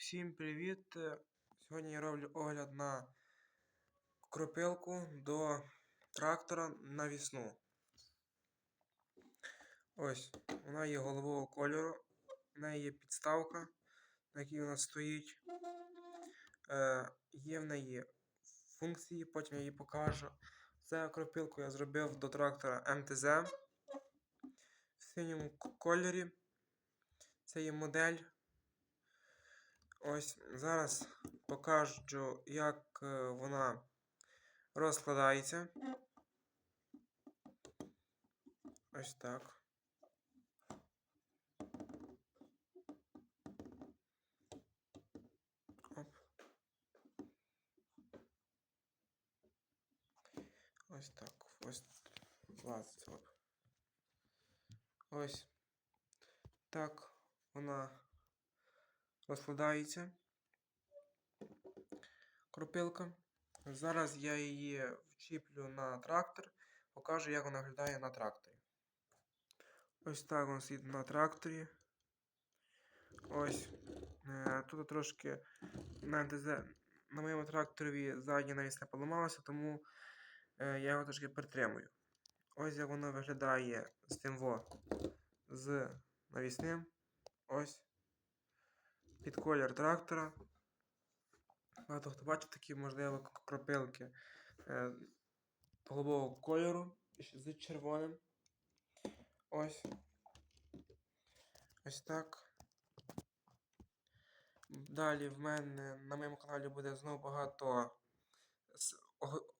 Всім привіт! Сьогодні я роблю огляд на кропилку до трактора навісну. Ось, вона є голового кольору, в неї є підставка, на якій вона стоїть. Е, є в неї функції, потім я її покажу. Це кропилку я зробив до трактора МТЗ в синьому кольорі. Це є модель. Ось зараз покажу, як е, вона розкладається. Ось так. Оп. Ось так. Ось влазить. Оп. Ось так вона розкладається. Кропилка. Зараз я її вчіплю на трактор, покажу, як вона виглядає на тракторі. Ось так вона стоїть на тракторі. Ось. Е, Тут трошки на НТЗ на моєму тракторі задня навісне поламалося, тому е, я його трошки притримую. Ось як воно виглядає з тим во, з навісним. Ось. Під колір трактора. Багато хто бачив такі, можливо, кропилки е, голубого кольору з червоним. Ось. Ось так. Далі в мене на моєму каналі буде знову багато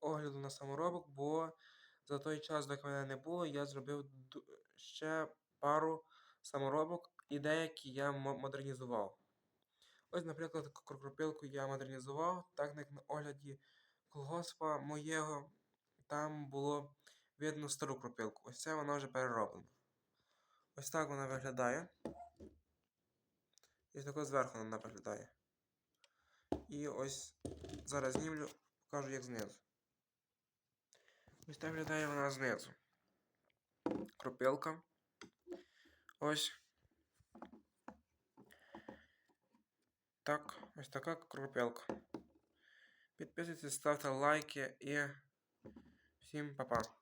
огляду на саморобок, бо за той час, доки мене не було, я зробив ще пару саморобок і деякі я модернізував. Ось, наприклад, к- кропилку я модернізував, так як на огляді колгоспа моєго там було видно стару кропилку. Ось це вона вже перероблена. Ось так вона виглядає. І тако зверху вона виглядає. І ось зараз знімлю, покажу як знизу. Ось так виглядає вона знизу. Кропилка. Ось. Так, ось така крупелка. Підписуйтесь, ставте лайки і всім па-па.